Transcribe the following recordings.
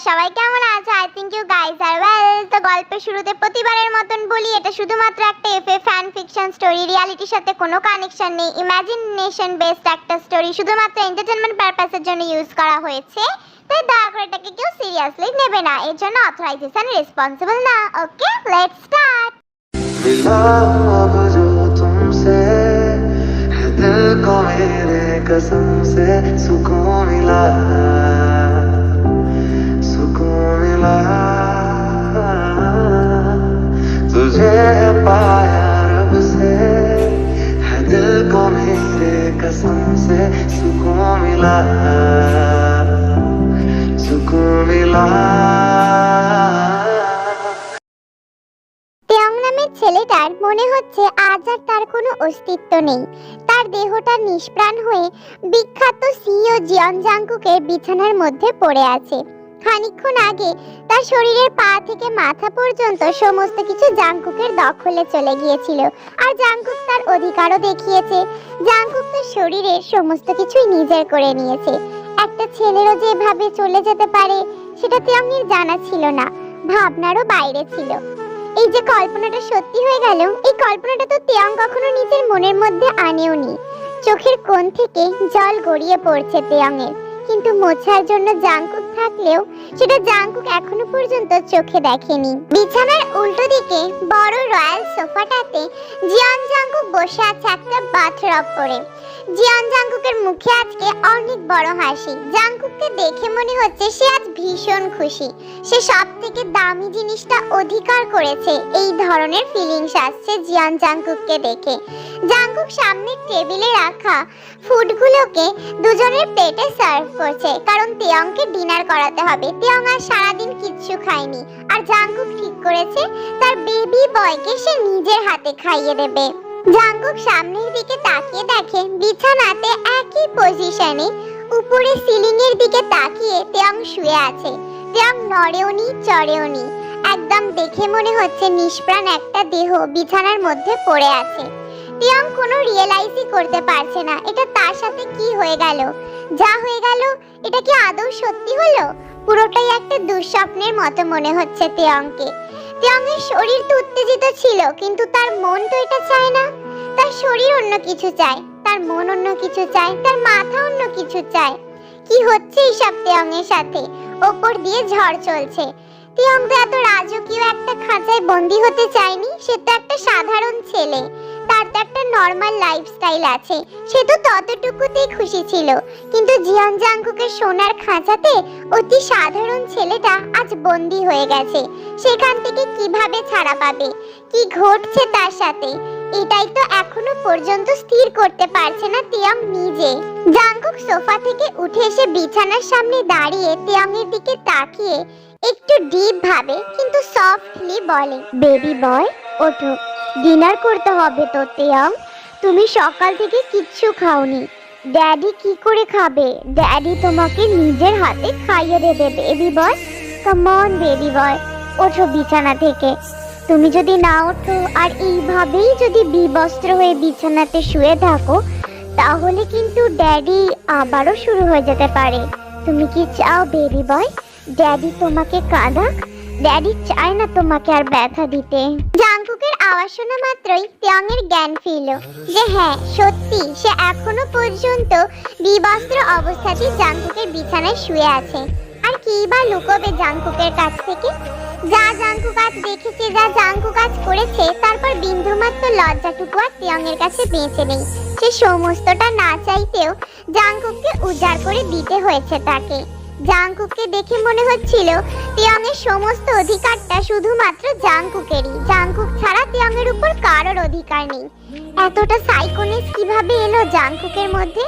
সবাই কেমন আছে I think you guys are well তো গল্পের শুরুতে প্রতিবারের মতন বলি এটা শুধুমাত্র একটা এফএ ফ্যান ফিকশন স্টোরি রিয়ালিটির সাথে কোনো কানেকশন নেই ইমাজিনেশন বেসড একটা স্টোরি শুধুমাত্র এন্টারটেনমেন্ট পারপাসের জন্য ইউজ করা হয়েছে তাই দয়া করে এটাকে কেউ সিরিয়াসলি নেবে না এর জন্য অথরাইজেশন রেসপন্সিবল না ওকে লেটস স্টার্ট मिला अब जो तुमसे है दिल को मेरे कसम से सुकून मिला নেই। তার দেহটা নিষ্প্রাণ হয়ে বিখ্যাত সিও জিয়ন জাংকুকের বিছানার মধ্যে পড়ে আছে। খানিকক্ষণ আগে তার শরীরের পা থেকে মাথা পর্যন্ত সমস্ত কিছু জাংকুকের দখলে চলে গিয়েছিল। আর জাংকুক তার অধিকারও দেখিয়েছে। জাংকুক তার শরীরের সমস্ত কিছুই নিজের করে নিয়েছে। একটা ছেলেরও যেভাবে চলে যেতে পারে, সেটা তেয়ংয়ের জানা ছিল না। ভাবনারও বাইরে ছিল। এই যে কল্পনাটা সত্যি হয়ে গেল, এই কল্পনাটা তো তেয়ং কখনো নিজের মনের মধ্যে আনেওনি। চোখের কোণ থেকে জল গড়িয়ে পড়ছে তেয়ংয়ের কিন্তু মোছার জন্য জাংকুক থাকলেও সেটা জাংকুক এখনও পর্যন্ত চোখে দেখেনি। বিছানার উল্টো দিকে বড় রয়্যাল সোফাটাতে জিয়ন জাংকুক বসে আছে একটা বাথরব পরে। জিয়ন জাংকুকের মুখে আজকে অনেক বড় হাসি। জাংকুককে দেখে মনে হচ্ছে সে আজ ভীষণ খুশি। সে সব থেকে দামি জিনিসটা অধিকার করেছে। এই ধরনের ফিলিংস আসছে জিয়ান জাংকুককে দেখে। জাংকুক সামনের টেবিলে রাখা ফুডগুলোকে দুজনের প্লেটে সার্ভ করছে। কারণ তেয়ংকে ডিনার করাতে হবে। তেয়ং আর সারাদিন কিচ্ছু খায়নি। আর জাংকুক ঠিক করেছে, তার বেবি বয়কে সে নিজের হাতে খাইয়ে দেবে। জাংকুক সামনের দিকে তাকিয়ে দেখে, বিছানাতে একই পজিশনে উপরে সিলিং এর দিকে তাকিয়ে তেয়ং শুয়ে আছে। তেয়ং নড়েওনি চড়েওনি একদম দেখে মনে হচ্ছে নিষ্প্রাণ একটা দেহ বিছানার মধ্যে পড়ে আছে। তিয়াং কোনো রিয়েলাইজই করতে পারছে না, এটা তার সাথে কি হয়ে গেল? যা হয়ে গেল, এটা কি আদৌ সত্যি হলো? পুরোটাই একটা দুঃস্বপ্নের মতো মনে হচ্ছে তিয়াংকে। তিয়াংয়ের শরীর তো উত্তেজিত ছিল, কিন্তু তার মন তো এটা চায় না। তার শরীর অন্য কিছু চায়। তার মন অন্য কিছু চায়, তার মাথা অন্য কিছু চায়। কি হচ্ছে এইসব তিয়াংয়ের সাথে? ওপর দিয়ে ঝড় চলছে। তিয়াং তো এত রাজকীয় একটা খাঁচায় বন্দি হতে চায়নি, সে তো একটা সাধারণ ছেলে। তার তো একটা নর্মাল লাইফস্টাইল আছে, সে তো ততটুকুতেই খুশি ছিল। কিন্তু জিয়ান জাংকুকের সোনার খাঁচাতে অতি সাধারণ ছেলেটা আজ বন্দি হয়ে গেছে। সেখান থেকে কীভাবে ছাড়া পাবে? কি ঘটছে তার সাথে? এটাই তো এখনও পর্যন্ত স্থির করতে পারছে না তিয়াং নিজে। জাংকুক সোফা থেকে উঠে এসে বিছানার সামনে দাঁড়িয়ে তিয়াংয়ের দিকে তাকিয়ে একটু ডিপ ভাবে, কিন্তু সফটলি বলে বেবি বয় ওঠো। ডিনার করতে হবে তো তিয়াং তুমি সকাল থেকে কিচ্ছু খাওনি। ড্যাডি কি করে খাবে? ড্যাডি তোমাকে নিজের হাতে খাইয়ে দেবে baby boy come on baby boy ওঠো বিছানা থেকে। তুমি যদি না ওঠো আর এইভাবেই যদি বিবস্ত্র হয়ে বিছানাতে শুয়ে থাকো, তাহলে কিন্তু ড্যাডি আবারও শুরু হয়ে যেতে পারে। তুমি কি চাও বেবি বয় ড্যাডি তোমাকে কাঁদাক ড্যাডি চায় না তোমাকে আর ব্যথা দিতে। জাংকুকের আওয়াজ শোনা মাত্রই তিয়াংয়ের জ্ঞান ফিরল যে হ্যাঁ সত্যি, সে এখনও পর্যন্ত বিবস্ত্র অবস্থাতেই জাংকুকের বিছানায় শুয়ে আছে। আর লুকোবে কাছ থেকে? যা দেখেছে, যা করেছে, তারপর বিন্দুমাত্র লজ্জাটুকু আর কাছে বেঁচে নেই। সে সমস্তটা না চাইতেও উজাড় করে দিতে হয়েছে তাকে। জাংকুককে দেখে মনে হচ্ছিল, তিয়াংয়ের সমস্ত অধিকারটা শুধুমাত্র জাংকুকেরই। জাংকুক ছাড়া তিয়াংয়ের উপর কারোর অধিকার নেই। এতটা সাইকোনেস কীভাবে এলো জাংকুকের মধ্যে?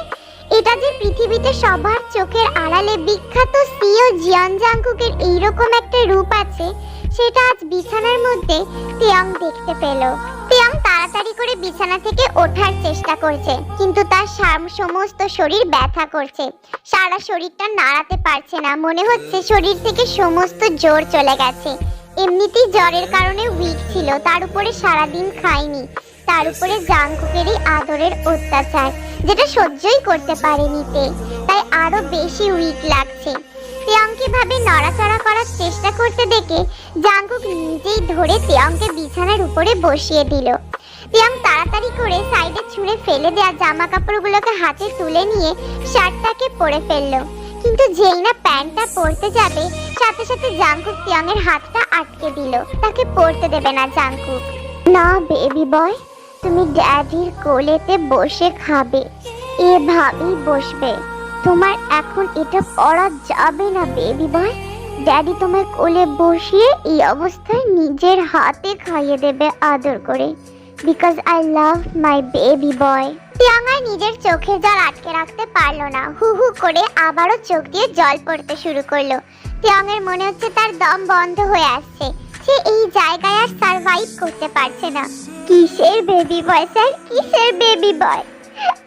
এটা যে পৃথিবীতে সবার চোখের আড়ালে বিখ্যাত সিও জিয়ান জাংকুকের এইরকম একটা রূপ আছে, সেটা আজ বিছানার মধ্যে তিয়াং দেখতে পেল। তিয়াং তাড়াতাড়ি করে বিছানা থেকে ওঠার চেষ্টা করছে, কিন্তু তার সাম- সমস্ত শরীর ব্যথা করছে। সারা শরীরটা নাড়াতে পারছে না, মনে হচ্ছে শরীর থেকে সমস্ত জোর চলে গেছে। এমনিতেই জ্বরের কারণে উইক ছিল, তার উপরে সারাদিন খায়নি। তার উপরে জাংকুকেরই আদরের অত্যাচার, যেটা সহ্যই করতে পারেনি তে তাই আরও বেশি উইক লাগছে। প্রিয়ঙ্কি ভাবে নড়াচড়া করার চেষ্টা করতে দেখে জাঙ্কুক নিজেই ধরে তিয়াংকে বিছানার উপরে বসিয়ে দিল। তিয়াং তাড়াতাড়ি করে সাইডে ছুঁড়ে ফেলে দেওয়া জামা কাপড়গুলোকে হাতে তুলে নিয়ে শার্টটাকে পরে ফেলল। কিন্তু যেই না প্যান্টটা পরতে যাবে, সাথে সাথে জাঙ্কুক তিয়াংয়ের হাতটা আটকে দিল। তাকে পরতে দেবে না জাঙ্কুক না, বেবি বয়। তুমি ড্যাডির কোলেতে বসে খাবে। এভাবেই বসবে। তোমার এখন এটা পড়া যাবে না বেবি বয় ড্যাডি তোমার কোলে বসিয়ে এই অবস্থায় নিজের হাতে খাইয়ে দেবে আদর করে। Because I love my baby boy তিয়াঙ্গাই নিজের চোখের জল আটকে রাখতে পারল না। হু হু করে আবারও চোখ দিয়ে জল পড়তে শুরু করল। তিয়াঙের মনে হচ্ছে তার দম বন্ধ হয়ে আসছে। সে এই জায়গায় আর সার্ভাইভ করতে পারছে না। কিসের বেবি বয় স্যার কিসের বেবি বয়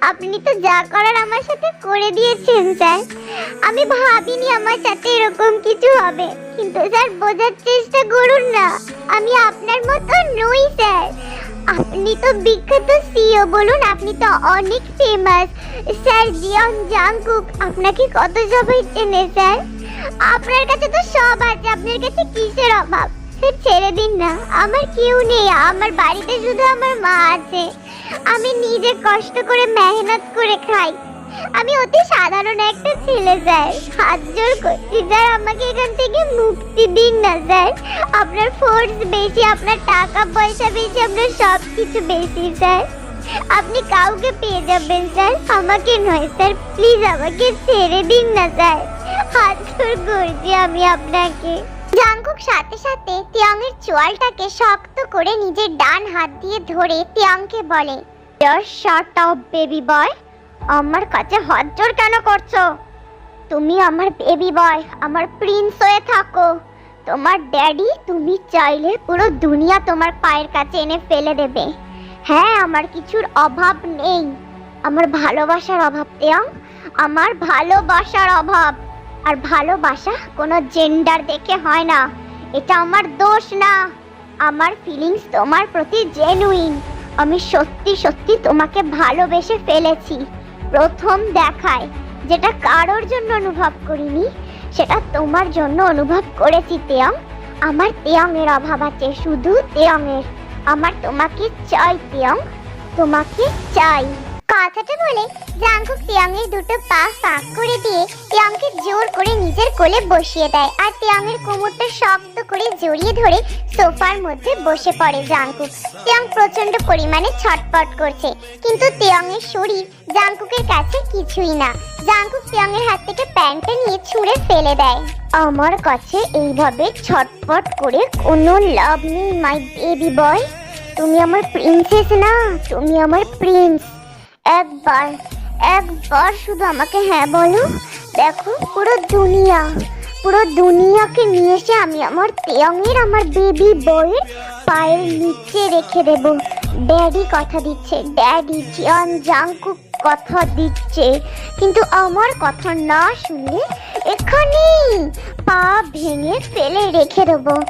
আপনি তো যা করার আমার সাথে করে দিয়েছেন স্যার আমি ভাবিনি আমার সাথে এরকম কিছু হবে। কিন্তু স্যার বোঝার চেষ্টা করুন না। আমি আপনার মতো নই স্যার আপনি তো বিখ্যাত সিও বলুন। আপনি তো অনেক ফেমাস স্যার জিয়ন জাংকুক, আপনাকে কত সবাই চেনে স্যার আপনার কাছে তো সব আছে। আপনার কাছে ছেড়ে দিন না। আমার কেউ নেই। আমার বাড়িতে শুধু আমার মা আছে। আমি নিজে কষ্ট করে মেহনত করে খাই। আমি অতি সাধারণ একটা ছেলে, স্যার। হাত জোর করছি, স্যার। আমাকে এখান থেকে মুক্তি দিন না, স্যার। আপনার ফোর্স বেশি, আপনার টাকা পয়সা বেশি, আপনার সব কিছু বেশি, স্যার। আপনি কাউকে পেয়ে যাবেন, স্যার। আমাকে নয়, স্যার। প্লিজ আমাকে ছেড়ে দিন না, স্যার। হাত জোর করছি আমি আপনাকে। জাংকুক সাথে সাথে তিয়াংয়ের চোয়ালটাকে শক্ত করে নিজের ডান হাত দিয়ে ধরে তিয়াংকে বলে শার্ট আপ বেবি বয় আমার কাছে হাত জোর কেন করছ? তুমি আমার বেবি বয় আমার প্রিন্স হয়ে থাকো। তোমার ড্যাডি তুমি চাইলে পুরো দুনিয়া তোমার পায়ের কাছে এনে ফেলে দেবে। হ্যাঁ আমার কিছুর অভাব নেই। আমার ভালোবাসার অভাব, তেয়ং। আমার ভালোবাসার অভাব। আর ভালোবাসা কোনো জেন্ডার দেখে হয় না। এটা আমার দোষ না। আমার ফিলিংস তোমার প্রতি জেনুইন আমি সত্যি সত্যি তোমাকে ভালোবেসে ফেলেছি। প্রথম দেখায়। যেটা কারোর জন্য অনুভব করিনি, সেটা তোমার জন্য অনুভব করেছি, তেয়ং। আমার তেয়ংয়ের অভাব আছে, শুধু তেয়ংয়ের। আমার তোমাকে চাই, তেয়ং। তোমাকে চাই। কথাটা বলে জাংকুক তিয়াংয়ের দুটো পা ফাঁক করে দিয়ে তিয়াংকে জোর করে নিজের কোলে বসিয়ে দেয় আর তিয়াংয়ের কোমরটা শক্ত করে জড়িয়ে ধরে সোফার মধ্যে বসে পড়ে জাংকুক। তিয়াং প্রচণ্ড পরিমাণে ছটপট করছে, কিন্তু তিয়াংয়ের শরীর জাংকুকের কাছে কিছুই না। জাংকুক তিয়াংয়ের হাত থেকে প্যান্টটা নিয়ে ছুঁড়ে ফেলে দেয়। আমার কাছে এইভাবে ছটপট করে কোনো লাভ নেই মাই বেবি বয় তুমি আমার প্রিন্সেস না, তুমি আমার প্রিন্স একবার একবার শুধু আমাকে হ্যাঁ বলো। দেখো, পুরো দুনিয়া, পুরো দুনিয়াকে নিয়ে এসে আমি আমার তেয়ংয়ের, আমার বেবি বয়ের পায়ের নিচে রেখে দেব। ড্যাডি কথা দিচ্ছে ড্যাডি জিয়ান জাংকুক কথা দিচ্ছে। কিন্তু আমার কথা না শুনে এখানেই পা ভেঙে ফেলে রেখে দেবো।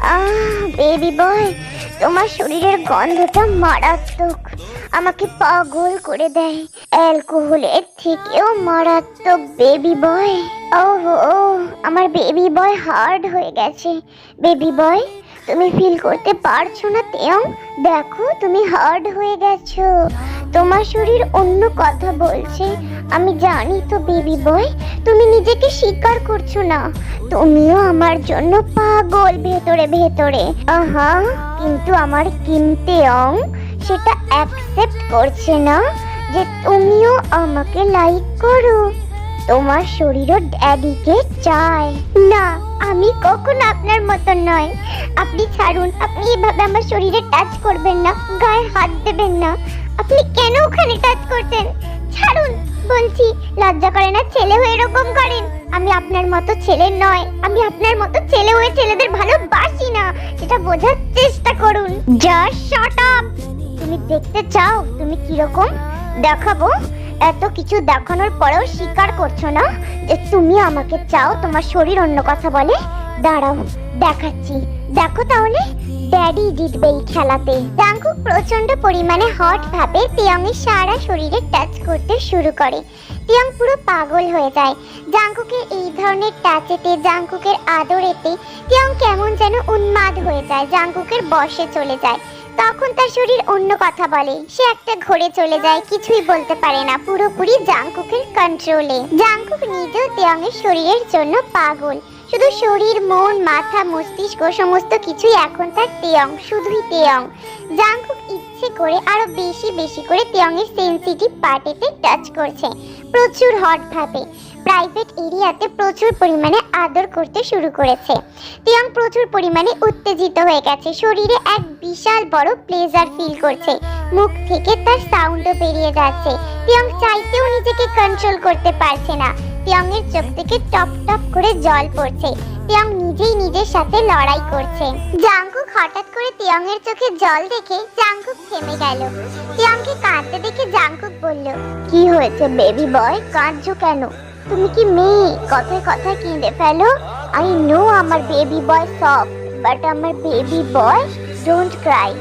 আহ বেবি বয় তোমার শরীরের গন্ধটা মারাত্মক। আমাকে পাগল করে দেয়। অ্যালকোহলের থেকেও মারাত্মক বেবি বয় ও ওহো, আমার বেবি বয় হার্ড হয়ে গেছে। বেবি বয় তুমি ফিল করতে পারছ না তেয়ং দেখো, তুমি হার্ড হয়ে গেছো। তোমার শরীর অন্য কথা বলছে। আমি জানি তো বেবি বয় তুমি নিজেকে স্বীকার করছ না। তুমিও আমার জন্য পাগল ভেতরে ভেতরে। আহা, কিন্তু আমার কিমতে অং সেটা অ্যাকসেপ্ট করছে না যে তুমিও আমাকে লাইক করো। তোমার শরীরও ড্যাডিকে চায়। না, আমি কখনো আপনার মতো নয়। আপনি ছাড়ুন, আপনি এভাবে আমার শরীরে টাচ করবেন না, গায়ে হাত দেবেন না। আপনি কেন ওখানে টাচ করছেন? ছাড়ুন, বলছি, লজ্জা করে না ছেলে হয়ে এরকম করেন। আমি আপনার মতো ছেলে নয়, আমি আপনার মতো ছেলে হয়ে ছেলেদের ভালোবাসি না। সেটা বোঝার চেষ্টা করুন। যা শাট আপ তুমি দেখতে চাও তুমি কীরকম? দেখাবো। এত কিছু দেখানোর পরেও স্বীকার করছ না যে তুমি আমাকে চাও তোমার শরীর অন্য কথা বলে? দাঁড়াও, দেখাচ্ছি। দেখো তাহলে ড্যাডি জিতবে এই খেলাতে। জাংকুক প্রচণ্ড পরিমাণে হট ভাবে তিয়াংয়ের সারা শরীরে টাচ করতে শুরু করে। তিয়াং পুরো পাগল হয়ে যায়। জাংকুকের এই ধরনের টাচেতে জাংকুকের আদরেতে, তিয়াং কেমন যেন উন্মাদ হয়ে যায় জাংকুকের বশে চলে যায়। তখন তার শরীর অন্য কথা বলে। সে একটা ঘরে চলে যায়, কিছুই বলতে পারে না, পুরোপুরি জাংকুকের কন্ট্রোলে জাংকুক নিজেও তিয়াংয়ের শরীরের জন্য পাগল। শুধু শরীর, মন, মাথা, মস্তিষ্ক, সমস্ত কিছুই এখন তার তেয়ং, শুধুই তেয়ং। জাংকুক ইচ্ছে করে আরও বেশি বেশি করে তেয়ংয়ের সেনসিটিভ পার্টিতে টাচ করছে। প্রচুর হট ভাবে। প্রাইভেট এরিয়াতে প্রচুর পরিমাণে আদর করতে শুরু করেছে। তিয়াং প্রচুর পরিমাণে উত্তেজিত হয়ে গেছে। শরীরে এক বিশাল বড় প্লেজার ফিল করছে। মুখ থেকে তার সাউন্ডও বেরিয়ে যাচ্ছে। তিয়াং চাইতেও নিজেকে কন্ট্রোল করতে পারছে না। তিয়াংয়ের চোখ থেকে টপ টপ করে জল পড়ছে। তিয়াং নিজেই নিজের সাথে লড়াই করছে। জাংকুক হঠাৎ করে তিয়াংয়ের চোখে জল দেখে জাংকুক থেমে গেল। তিয়াংকে কাঁদতে দেখে জাংকুক বলল, কি হয়েছে বেবি বয় কাঁদছো কেন? তুমি কি মেয়ে? কথায় কথায় কেঁদে ফেলো। আই নো আমার বেবি বয় সফট বাট আমার বেবি বয় ডোন্ট ক্রাই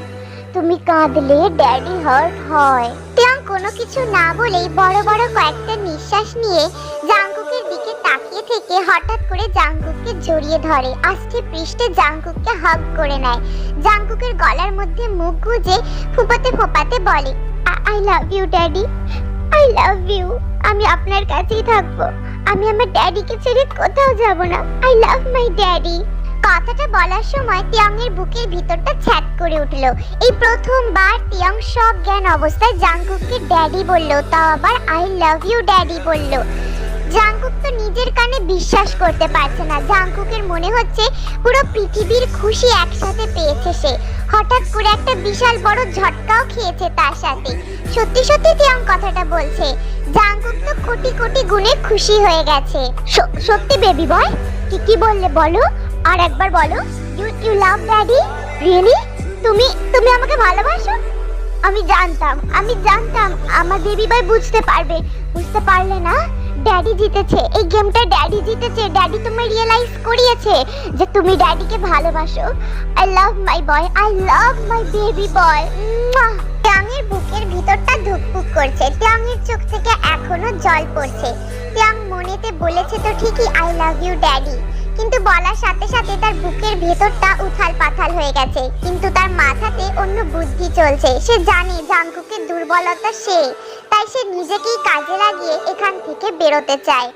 তুমি কাঁদলে ড্যাডি হার্ট হয়। তিয়াং কোনো কিছু না বলেই বড় বড় কয়েকটা নিঃশ্বাস নিয়ে জাংকুকের দিকে তাকিয়ে থেকে হঠাৎ করে জাংকুককে জড়িয়ে ধরে। আষ্টে পৃষ্ঠে জাংকুককে হাগ করে নেয়। জাংকুকের গলার মধ্যে মুখ গুজে ফোপাতে ফোপাতে বলে I love you daddy I love you আমি আপনার কাছেই থাকব। আমি আমার ড্যাডিকে ছেড়ে কোথাও যাব না। আই লাভ মাই ড্যাডি কথাটা বলার সময় তিয়াংয়ের বুকের ভিতরটা ছ্যাট করে উঠল। এই প্রথমবার তিয়াং সব জ্ঞান অবস্থায় জাংকুককে ড্যাডি বলল, তাও আবার আই লাভ ইউ ড্যাডি বলল। জাংকুক তো নিজের কানে বিশ্বাস করতে পারছে না। জাংকুকের মনে হচ্ছে পুরো পৃথিবীর খুশি একসাথে পেয়েছে সে। হঠাৎ করে একটা বিশাল বড় ঝটকাও খেয়েছে তার সাথে। সত্যি সত্যি তিয়াং কথাটা বলছে, জাংকুক তো কোটি কোটি গুণে খুশি হয়ে গেছে। সত্যি বেবি বয় কি কি বললে বলো। আর একবার বলো you you love daddy really তুমি তুমি আমাকে ভালোবাসো? আমি জানতাম আমি জানতাম, আমার বেবি ভাই বুঝতে পারবে। বুঝতে পারলে না? ড্যাডি জিতেছে। এই গেমটা ড্যাডি জিতেছে। ড্যাডি তোমায় রিয়েলাইজ করিয়েছে যে তুমি ড্যাডিকে ভালোবাসো। I love my boy I love my baby boy ট্যাংয়ের বুকের ভিতরটা ধুকপুক করছে। ট্যাংয়ের চোখ থেকে এখনও জল পড়ছে। ট্যাং মনেতে বলেছে তো ঠিকই আই লাভ ইউ ড্যাডি কিন্তু বলার সাথে সাথে তার বুকের ভেতরটা উথাল পাথাল হয়ে গেছে। কিন্তু তার মাথাতে অন্য বুদ্ধি চলছে। সে জানে, জাংকুকের দুর্বলতা সে। তাই সে নিজেকেই কাজে লাগিয়ে এখান থেকে বেরোতে চায়।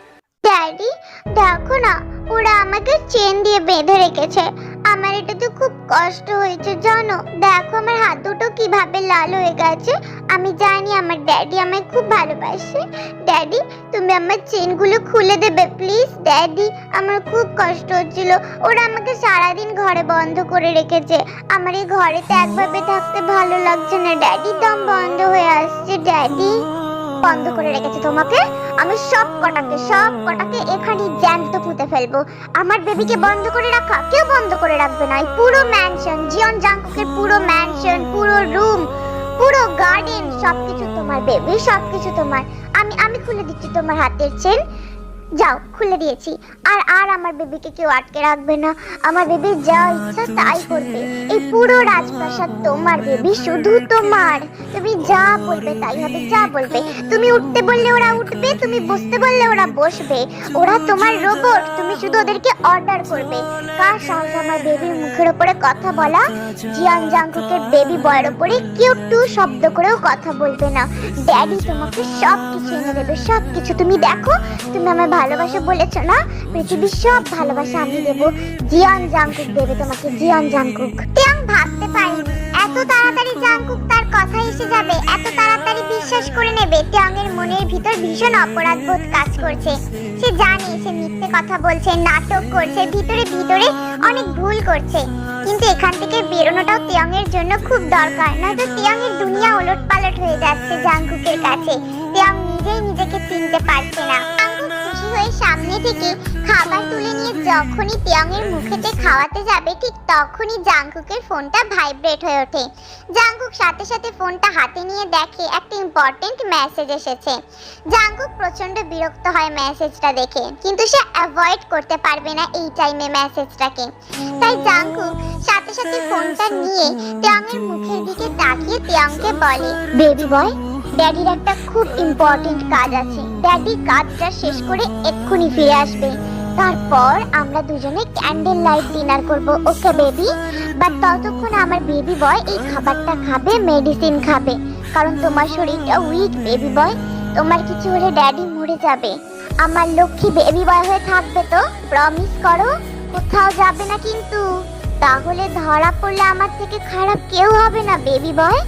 ড্যাডি, দেখো না, ওরা আমাকে চেন দিয়ে বেঁধে রেখেছে। আমার এটা তো খুব কষ্ট হয়েছে, জানো? দেখো আমার হাত দুটো কীভাবে লাল হয়ে গেছে। আমি জানি আমার ড্যাডি আমায় খুব ভালোবাসে। ড্যাডি তুমি আমার চেনগুলো খুলে দেবে প্লিজ ড্যাডি আমার খুব কষ্ট হচ্ছিল। ওরা আমাকে সারাদিন ঘরে বন্ধ করে রেখেছে। আমার এই ঘরেতে একভাবে থাকতে ভালো লাগছে না। ড্যাডি দম বন্ধ হয়ে আসছে ড্যাডি বন্ধ করে রেখেছে তোমাকে। আমি সব কটাকে সব কটাকে এখানে জ্যান্ত পুঁতে ফেলব। আমার বেবিকে বন্ধ করে রাখা? কেউ বন্ধ করে রাখবে না। পুরো ম্যানশন জিয়ন জাঙ্কের পুরো ম্যানশন পুরো রুম পুরো গার্ডেন সবকিছু তোমার বেবি সবকিছু তোমার। আমি আমি খুলে দিচ্ছি তোমার হাতের চেন যাও, খুলে দিয়েছি। আর আর আমার বেবিকে কেউ আটকে রাখবে না। আমার বেবি যা ইচ্ছা তাই করবে। এই পুরো রাজপ্রাসাদ তোমার বেবি, শুধু তোমার। তুমি যা বলবে তাই হবে, যা বলবে। তুমি উঠতে বললে ওরা উঠবে, তুমি বসতে বললে ওরা বসবে। ওরা তোমার রোবট তুমি শুধু ওদেরকে অর্ডার করবে। কার সাহস আমার বেবির মুখের ওপরে কথা বলা? জিয়ান জাংকুকের বেবি বয়ের ওপরে কেউ টু শব্দ করেও কথা বলবে না। ড্যাডি তোমাকে সব কিছু এনে দেবে সব কিছু তুমি দেখো, তুমি আমার ভালোবাসা বলেছ না পৃথিবীর সব ভালোবাসা আমি দেবো। জিয়ান জাংকুক দেবে তোমাকে, জিয়ান জাংকুক। তিয়াং ভাবতে পারিনি এত তাড়াতাড়ি জাংকুক তার কথা এসে যাবে, এত তাড়াতাড়ি বিশ্বাস করে নেবে তিয়াংয়ের মনের ভিতর ভীষণ অপরাধ বোধ কাজ করছে। সে জানে, সে মিথ্যে কথা বলছে, নাটক করছে, ভিতরে ভিতরে অনেক ভুল করছে। কিন্তু এখান থেকে বেরোনোটাও তিয়াংয়ের জন্য খুব দরকার, নয়তো তিয়াংয়ের দুনিয়া ওলট পালট হয়ে যাচ্ছে জাংকুকের কাছে। তিয়াং নিজেই নিজেকে চিনতে পারছে না। হয়ে সামনে থেকে খাবার তুলে নিয়ে যখনই তিয়াংয়ের মুখেতে খাওয়াতে যাবে, ঠিক তখনই জাংকুকের ফোনটা ভাইব্রেট হয়ে ওঠে। জাংকুক সাথে সাথে ফোনটা হাতে নিয়ে দেখে একটা ইম্পর্টেন্ট মেসেজ এসেছে। জাংকুক প্রচণ্ড বিরক্ত হয় মেসেজটা দেখে, কিন্তু সে অ্যাভয়েড করতে পারবে না এই টাইমে মেসেজটাকে তাই জাংকুক সাথে সাথে ফোনটা নিয়ে তিয়াংয়ের মুখের দিকে তাকিয়ে তিয়াংকে বলে বেবি বয় ড্যাডির একটা খুব ইম্পর্টেন্ট কাজ আছে। ড্যাডি কাজটা শেষ করে এক্ষুনি ফিরে আসবে। তারপর আমরা দুজনে ক্যান্ডেল লাইট ডিনার করব। ওকে বেবি বাট ততক্ষণ আমার বেবি বয় এই খাবারটা খাবে মেডিসিন খাবে। কারণ তোমার শরীরটা উইক বেবি বয় তোমার কিছু হলে ড্যাডি মরে যাবে। আমার লক্ষ্মী বেবি বয় হয়ে থাকবে তো? প্রমিস করো, কোথাও যাবে না কিন্তু। তাহলে ধরা পড়লে আমার থেকে খারাপ কেউ হবে না বেবি বয়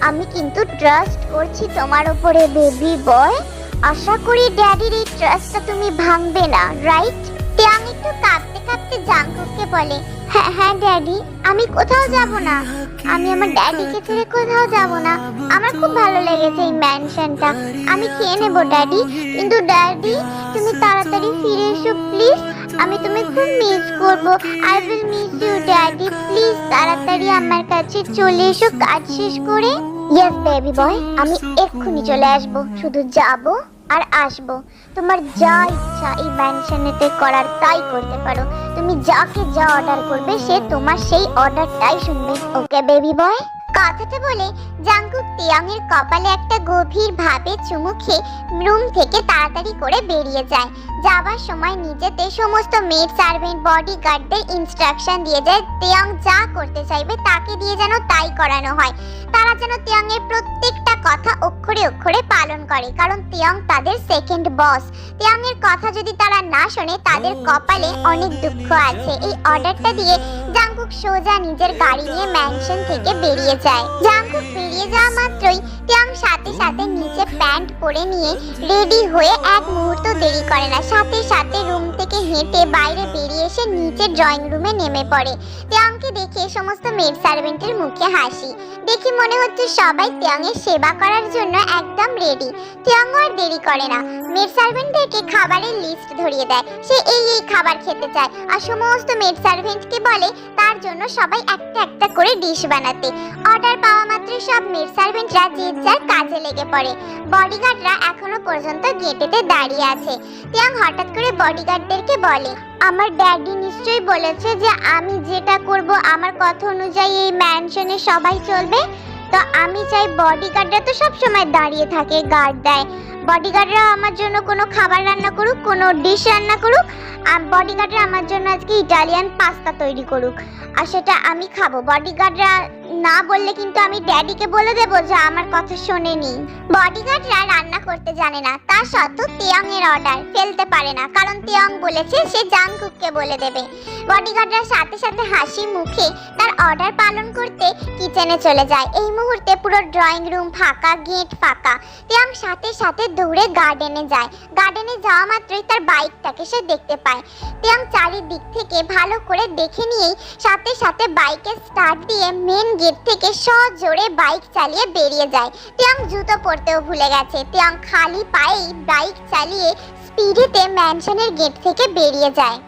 আমি কিন্তু ট্রাস্ট করছি তোমার উপরে বেবি বয় আশা করি ড্যাডির এই ট্রাস্টটা তুমি ভাঙবে না রাইট টিয়াং একটু কাঁদতে কাঁদতে জাংকুককে বলে হ্যাঁ হ্যাঁ ড্যাডি আমি কোথাও যাব না। আমি আমার ড্যাডিকে ছেড়ে কোথাও যাব না। আমার খুব ভালো লেগেছে এই ম্যানশনটা আমি খেয়ে নেব ড্যাডি কিন্তু ড্যাডি তুমি তাড়াতাড়ি ফিরে এসো প্লিজ আমি তুমি খুব মিস করব। I will miss you daddy please তাড়াতাড়ি আমার কাছে চলে এসো, কাজ শেষ করে। ইয়েস বেবি বয় আমি এক্ষুনি চলে আসব। শুধু যাব আর আসব। তোমার যা ইচ্ছা এই ম্যানশনেতে করার তাই করতে পারো। তুমি যাকে যা অর্ডার করবে, সে তোমার সেই অর্ডারটাই শুনবে। ওকে বেবি বয় কথাটা বলে জাংকুক তিয়াংয়ের কপালে একটা গভীর ভাবে চুমু খেয়ে রুম থেকে তাড়াতাড়ি করে বেরিয়ে যায়। যাবার সময় নিজেতে সমস্ত মেড সার্ভেন্ট বডি গার্ডদের ইনস্ট্রাকশন দিয়ে যায় তিয়াং যা করতে চাইবে তাকে দিয়ে যেন তাই করানো হয়। তারা যেন তিয়াং এর প্রত্যেকটা কথা অক্ষরে অক্ষরে পালন করে, কারণ তিয়াং তাদের সেকেন্ড বস তিয়াং এর কথা যদি তারা না শোনে, তাদের কপালে অনেক দুঃখ আছে। এই অর্ডারটা দিয়ে জাংকুক সোজা নিজের গাড়ি নিয়ে ম্যানশন থেকে বেরিয়ে যায়। জাংকুক যাওয়া মাত্রই তিয়াং সাথে সাথে নিচে প্যান্ট পরে নিয়ে রেডি হয়ে এক মুহূর্ত দেরি করে না, সাথে সাথে রুম থেকে হেঁটে বাইরে বেরিয়ে এসে নিচে ড্রয়িং রুমে নেমে পড়ে। তিয়াংকে দেখে সমস্ত মেড সার্ভেন্টের মুখে হাসি। দেখে মনে হচ্ছে সবাই তিয়াংয়ের সেবা করার জন্য একদম রেডি। তিয়াং আর দেরি করে না, মেড সার্ভেন্টদেরকে খাবারের লিস্ট ধরিয়ে দেয়। সে এই এই খাবার খেতে চায় আর সমস্ত মেড সার্ভেন্টকে বলে তার জন্য সবাই একটা একটা করে ডিশ বানাতে। অর্ডার পাওয়া মাত্র সব মেড সার্ভেন্টরা যে যার কাজে লেগে পড়ে। বডিগার্ডরা এখনও পর্যন্ত গেটেতে দাঁড়িয়ে আছে। তিয়াং হঠাৎ করে বডিগার্ডদেরকে বলে, আমার ড্যাডি নিশ্চয়ই বলেছে যে আমি যেটা করব, আমার কথা অনুযায়ী এই ম্যানশনে সবাই চলবে। তো আমি চাই বডিগার্ডরা তো সব সময় দাঁড়িয়ে থাকে, গার্ড দেয়। বডিগার্ডরা আমার জন্য কোনো খাবার রান্না করুক, কোনো ডিশ রান্না করুক। আর বডিগার্ডরা আমার জন্য আজকে ইটালিয়ান পাস্তা তৈরি করুক। আর সেটা আমি খাব। বডিগার্ডরা না বললে কিন্তু আমি ড্যাডিকে বলে দেব যে আমার কথা শোনেনি। বডিগার্ডরা রান্না করতে জানে না, তা সত্ত্বেও তিয়াং এর অর্ডার ফেলতে পারে না, কারণ তিয়ং বলেছে সে জাংকুককে বলে দেবে। বডিগার্ডরা সাথে সাথে হাসি মুখে তার অর্ডার পালন করতে কিচেনে চলে যায়। এই মুহূর্তে পুরো ড্রয়িং রুম ফাঁকা গেট ফাঁকা। তিয়াং সাথে সাথে দৌড়ে গার্ডেনে যায়। গার্ডেনে যাওয়া মাত্রই তার বাইকটাকে সে দেখতে পায়। তিয়াং চারিদিক থেকে ভালো করে দেখে নিয়েই সাথে সাথে বাইকে স্টার্ট দিয়ে মেন গেট থেকে সজোরে বাইক চালিয়ে বেরিয়ে যায়। তিয়াং জুতো পরতেও ভুলে গেছে। তিয়াং খালি পায়েই বাইক চালিয়ে স্পিডেতে ম্যানশনের গেট থেকে বেরিয়ে যায়।